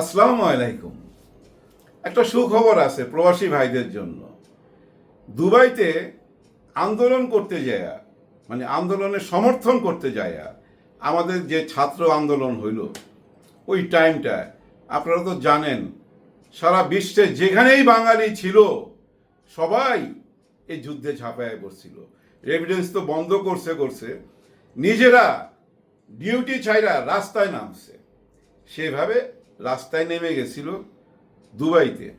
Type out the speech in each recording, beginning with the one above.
আসসালামু আলাইকুম। একটা সুখবর আছে প্রবাসী ভাইদের জন্য। দুবাইতে আন্দোলন করতে যায় মানে আন্দোলনের সমর্থন করতে যায় আমাদের যে ছাত্র আন্দোলন হইল, ওই টাইমটায় আপনারা তো জানেন, সারা বিশ্বে যেখানেই বাঙালি ছিল, সবাই এই যুদ্ধে ঝাঁপায় পড়ছিল। রেভিডেন্স তো বন্ধ করছে করছে। নিজেরা ডিউটি ছাইরা রাস্তায় নামছে। সেভাবে রাস্তায় নেমে গেছিল দুবাইতে।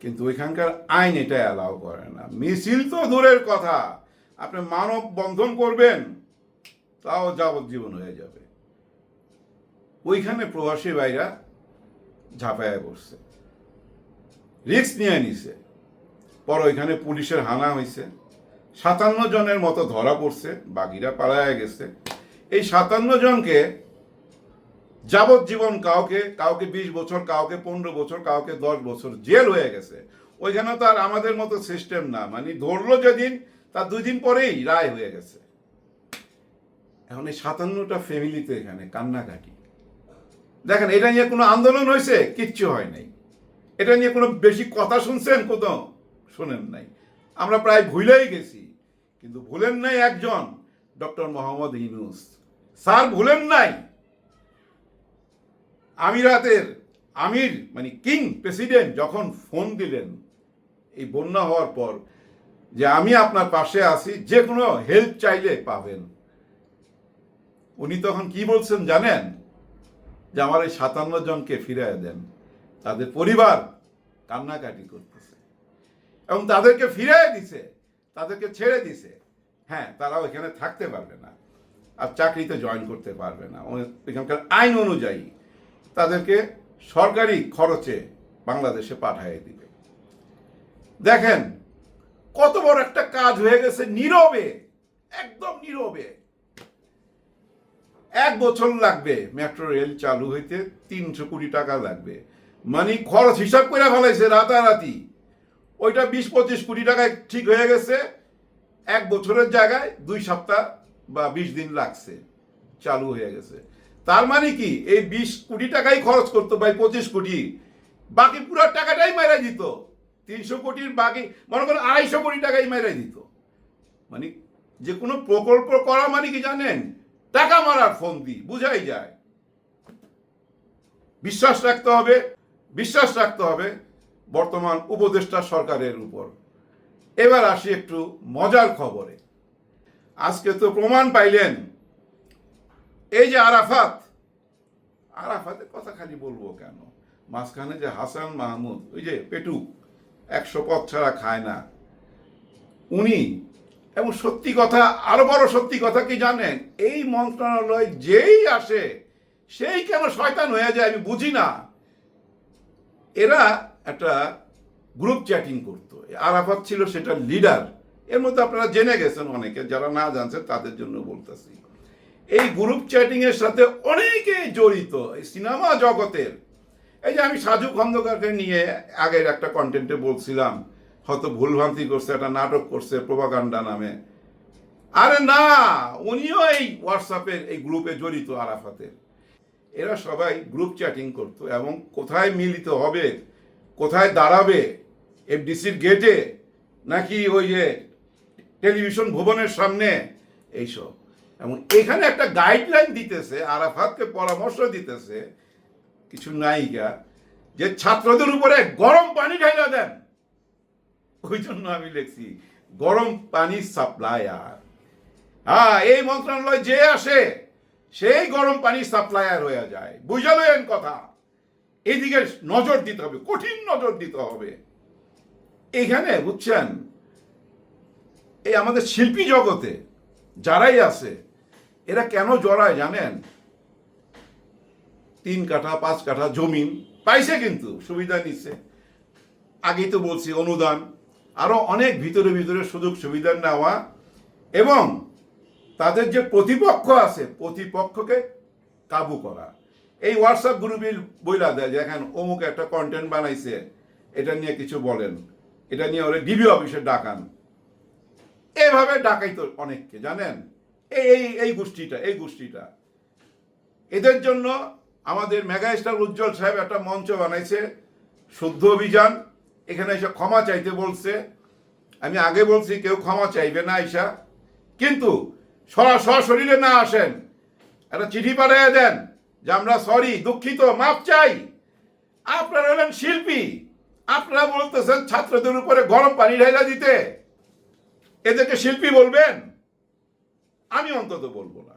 কিন্তু ওইখানকার আইন এটা অ্যালাউ করে না। মিছিল তো দূরের কথা। আপনি মানব বন্ধন করবেন, তাও যাবজ্জীবন হয়ে যাবে। ওইখানে প্রবাসী ভাইরা ঝাঁপায় পড়ছে। রিস্ক নিয়ে নিছে। পর ওইখানে পুলিশের হানা হয়েছে সাতান্ন জনের মতো ধরা পড়ছে বাকিরা পালায় গেছে। এই সাতান্ন জনকে যাবজ্জীবন কাউকে কাউকে বিশ বছর, কাউকে পনেরো বছর, কাউকে দশ বছর জেল হয়ে গেছে, ওইখানে তো আর আমাদের মতো সিস্টেম না। মানে ধরলো যেদিন, তার দুই দিন পরেই রায় হয়ে গেছে। এখন এই সাতান্নটা ফ্যামিলি তো এখানে কান্নাকাটি। দেখেন, এটা নিয়ে কোনো আন্দোলন হয়েছে? কিচ্ছু হয় নাই। এটা নিয়ে কোনো বেশি কথা শুনছেন কোথাও? শোনেন নাই। আমরা প্রায় ভুলেই গেছি। কিন্তু ভুলেন নাই একজন, ডক্টর মোহাম্মদ ইনুস স্যার, ভুলেন নাই। আমিরাতের আমির মানে কিং, প্রেসিডেন্ট যখন ফোন দিলেন, এই বন্যা হওয়ার পর যে আমি আপনার পাশে আছি, যে কোনো হেল্প চাইলে পাবেন। উনি তখন কি বলছেন জানেন? যে আমার এই সাতান্ন জনকে ফিরিয়ে দেন। তাদের পরিবার কান্নাকাটি করতেছে। এবং তাদেরকে ফিরিয়ে দিছে, তাদেরকে ছেড়ে দিছে। হ্যাঁ তারা ওইখানে থাকতে পারবে না। আর চাকরিতে জয়েন করতে পারবে না। এখানকার আইন অনুযায়ী তাদেরকে সরকারি খরচে বাংলাদেশে পাঠিয়ে দিবে। দেখেন, কত বড় একটা কাজ হয়ে গেছে নীরবে, একদম নীরবে। এক বছর লাগবে মেট্রো রেল চালু হইতে, তিনশো কোটি টাকা লাগবে। মানে খরচ হিসাব করে ফেলাইছে রাতারাতি। ওইটা বিশ পঁচিশ কোটি টাকায় ঠিক হয়ে গেছে। এক বছরের জায়গায় দুই সপ্তাহ বা বিশ দিন লাগছে, চালু হয়ে গেছে। তার মানে কি? এই বিশ কোটি টাকাই খরচ করতো ভাই, পঁচিশ কোটি। বাকি পুরো টাকাটাই মেরে দিত। তিনশো কোটির বাকি, মনে করেন আড়াইশো কোটি টাকাই মেরে দিত। মানে যে কোনো প্রকল্প করা মানে কি জানেন? টাকা মারার ফোন দি বুঝাই যায়। বিশ্বাস রাখতে হবে, বিশ্বাস রাখতে হবে বর্তমান উপদেষ্টা সরকারের উপর। এবার আসি একটু মজার খবরে। আজকে তো প্রমাণ পাইলেন এই যে আরাফাত, আরাফাতের কথা খালি বলব কেন? মাঝখানে যে হাসান মাহমুদ, ওই যে পেটু, একশো পথ ছাড়া খায় না। উনি, এবং সত্যি কথা, আরও বড় সত্যি কথা কি জানেন? এই মন্ত্রণালয় যেই আসে, সেই কেন শয়তান হয়ে যায়, আমি বুঝি না। এরা একটা গ্রুপ চ্যাটিং করতো। আরাফাত ছিল সেটা লিডার এর মধ্যে আপনারা জেনে গেছেন অনেকে, যারা না জানছেন তাদের জন্য বলতেছি। এই গ্রুপ চ্যাটিং এর সাথে অনেকে জড়িত, এই সিনেমা জগতের। এই যে আমি সাজু খন্দকারকে নিয়ে আগের একটা কন্টেন্টে বলছিলাম, হয়তো ভুলভ্রান্তি করছে, একটা নাটক করছে প্রভাকাণ্ডা নামে। আরে না, উনিও এই হোয়াটসঅ্যাপের এই গ্রুপে জড়িত আরাফাতের। এরা সবাই গ্রুপ চ্যাটিং করতো এবং কোথায় মিলিত হবে, কোথায় দাঁড়াবে এফডিসির গেটে নাকি ওই যে টেলিভিশন ভবনের সামনে, এইসব। এবং এখানে একটা গাইডলাইন দিতেছে, আরাফাতকে পরামর্শ দিতেছে কিছু নায়িকা যে ছাত্রদের উপরে গরম পানি ঢাইলা দেন। ওই জন্য আমি লিখছি, গরম পানি সাপ্লায়ার হ্যাঁ এই মন্ত্রণালয় যে আসে, সেই গরম পানি সাপ্লায়ার হয়ে যায়। বুঝালেন কথা? এদিকে নজর দিতে হবে, কঠিন নজর দিতে হবে। এখানে বুঝছেন, এই আমাদের শিল্পী জগতে যারাই আছে এরা কেন জড়ায় জানেন? তিন কাঠা, পাঁচ কাঠা জমিন, পাইছে কিন্তু, সুবিধা নিচ্ছে। আগেই তো বলছি, অনুদান। আরও অনেক ভিতরে ভিতরে সুযোগ সুবিধা নেওয়া এবং তাদের যে প্রতিপক্ষ আছে, প্রতিপক্ষকে কাবু করা। এই হোয়াটসঅ্যাপ গ্রুপে বইলা দেয়, দেখেন, অমুক একটা কন্টেন্ট বানাইছে, এটা নিয়ে কিছু বলেন। এটা নিয়ে ওরা ডিবি অফিসে ডাকান। এভাবে ডাকাই তো অনেককে, জানেন? এই এই এই গোষ্ঠীটা এই গোষ্ঠীটা। এদের জন্য আমাদের মেগা স্টার উজ্জ্বল সাহেব একটা মঞ্চ বানাইছে, শুদ্ধ অভিযান। এখানে এসে ক্ষমা চাইতে বলছে। আমি আগে বলছি, কেউ ক্ষমা চাইবে না আইসা কিন্তু সরা, সশরীরে না আসেন। একটা চিঠি পাঠিয়ে দেন যে আমরা সরি দুঃখিত মাপ চাই। আপনারা হলেন শিল্পী। আপনারা বলতেছেন ছাত্রদের উপরে গরম পানি ঢাইলা দিতে। এদেরকে শিল্পী বলবেন? আমি অন্তত বলব না।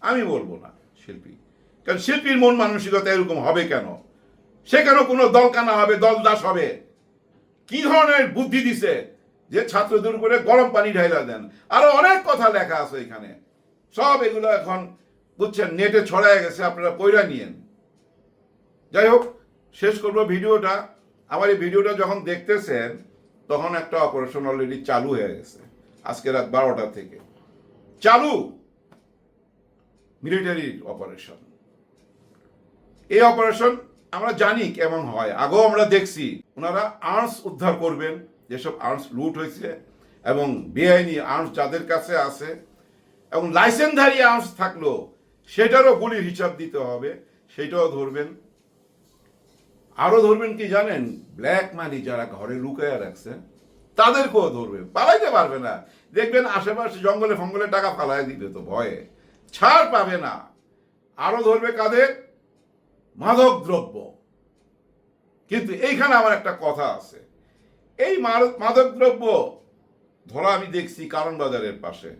আমি বলব না শিল্পী। কারণ শিল্পীর মন মানসিকতা এরকম হবে কেন? সে কেন কোনো দলকানা হবে, দল দাস হবে। কি ধরনের বুদ্ধি দিছে যে ছাত্রদের উপরে গরম পানি ঢাইলা দেন? আরও অনেক কথা লেখা আছে এখানে। সব এগুলো এখন বুঝছেন, নেটে ছড়ায় গেছে, আপনারা পয়রা নিয়েন। যাই হোক, শেষ করব ভিডিওটা। আমার এই ভিডিওটা যখন দেখতেছেন, তখন একটা অপারেশন অলরেডি চালু হয়ে গেছে। আজকে রাত বারোটা থেকে। চালু। মিলিটারির অপারেশন এই অপারেশন আমরা জানি কেমন হয়। আগেও আমরা দেখছি, ওনারা আর্মস উদ্ধার করবেন, যেসব আর্মস লুট হয়েছে এবং বেআইনি আর্মস যাদের কাছে আছে, এবং লাইসেন্সধারী আর্মস থাকল, সেটারও গুলির হিসাব দিতে হবে, সেটাও ধরবেন। আরও ধরবেন কি জানেন? ব্ল্যাক মানি যারা ঘরে লুকায় রাখছে, তাদেরকেও ধরবে, পালাইতে পারবে না। দেখবেন আশেপাশে জঙ্গলে ফঙ্গলে টাকা ফালাই দিবে তো ভয়ে। ছাড় পাবে না। আরও ধরবে কাদের? মাদক দ্রব্য কিন্তু এইখানে আমার একটা কথা আছে। এই মাদক দ্রব্য ধরা আমি দেখছি কারণ বাজারের পাশে।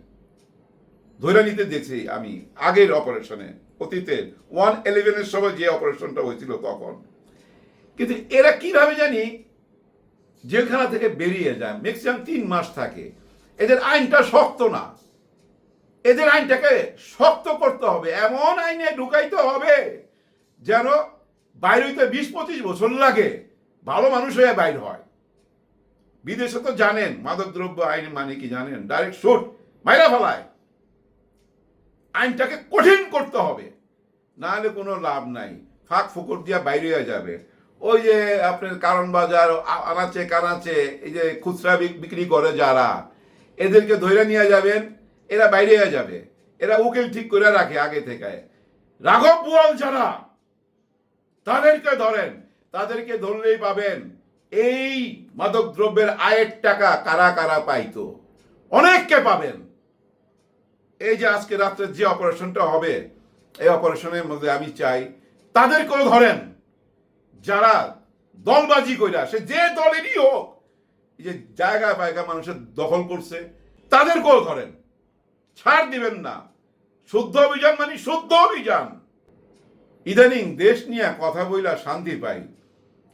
ধরে নিতে দেখছি আমি আগের অপারেশনে অতীতের ওয়ান ইলেভেনের সময় যে অপারেশনটা হয়েছিল তখন। কিন্তু এরা কীভাবে জানি জেলখানা থেকে বেরিয়ে যায়, ম্যাক্সিমাম তিন মাস থাকে। এদের আইনটা শক্ত না। এদের আইনটাকে শক্ত করতে হবে। এমন আইনে ঢুকাইতে হবে যেন বাইর হইতে বিশ পঁচিশ বছর লাগে, ভালো মানুষ হয়ে বাইর হয়। বিদেশে তো জানেন, মাদকদ্রব্য আইন মানে কি জানেন? ডাইরেক্ট শুট মাইরা ফেলায়। আইনটাকে কঠিন করতে হবে। না হলে কোনো লাভ নাই। ফাঁক ফুকর দিয়া বাইরে হয়ে যাবে। ওই যে আপনার কারণ বাজার আনাচে কানাচে, এই যে খুচরা বিক- বিক্রি করে যারা এদেরকে ধরে নিয়ে যাবেন, এরা বাইরে হয়ে যাবে। এরা উকিল ঠিক করে রাখে আগে থেকে। রাঘব বুয়াল যারা, তাদেরকে ধরেন, তাদেরকে ধরলেই পাবেন, এই মাদক দ্রব্যের আয়ের টাকা কারা কারা পাইতো? অনেককে পাবেন। এই যে আজকে রাত্রে যে অপারেশনটা হবে, এই অপারেশনের মধ্যে আমি চাই, তাদেরকেও ধরেন, যারা দলবাজি কইরা, সে যে দলেরই হোক যে জায়গা ফায়গা মানুষের দখল করছে তাদের তাদেরকেও ধরেন। ছাড় দিবেন না। শুদ্ধ অভিযান মানে শুদ্ধ অভিযান। ইদানিং দেশ নিয়ে কথা বইলা শান্তি পাই।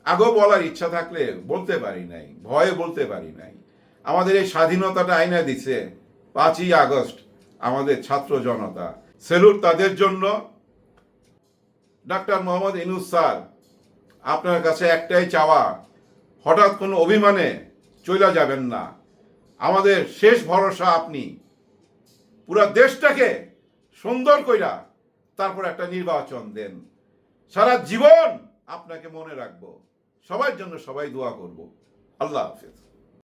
আগেও বলার ইচ্ছা থাকলে বলতে পারি নাই, ভয়ে বলতে পারি নাই। আমাদের এই স্বাধীনতাটা আইনা দিছে পাঁচই আগস্ট আমাদের ছাত্র জনতা। সেলুট তাদের জন্য। ডাক্তার মোহাম্মদ ইনুস স্যার, আপনার কাছে একটাই চাওয়া, হঠাৎ কোনো অভিমানে চলে যাবেন না। আমাদের শেষ ভরসা আপনি। পুরা দেশটাকে সুন্দর কইরা তারপর একটা নির্বাচন দেন। সারা জীবন আপনাকে মনে রাখব। সবার জন্য সবাই দোয়া করব। আল্লাহ হাফেজ।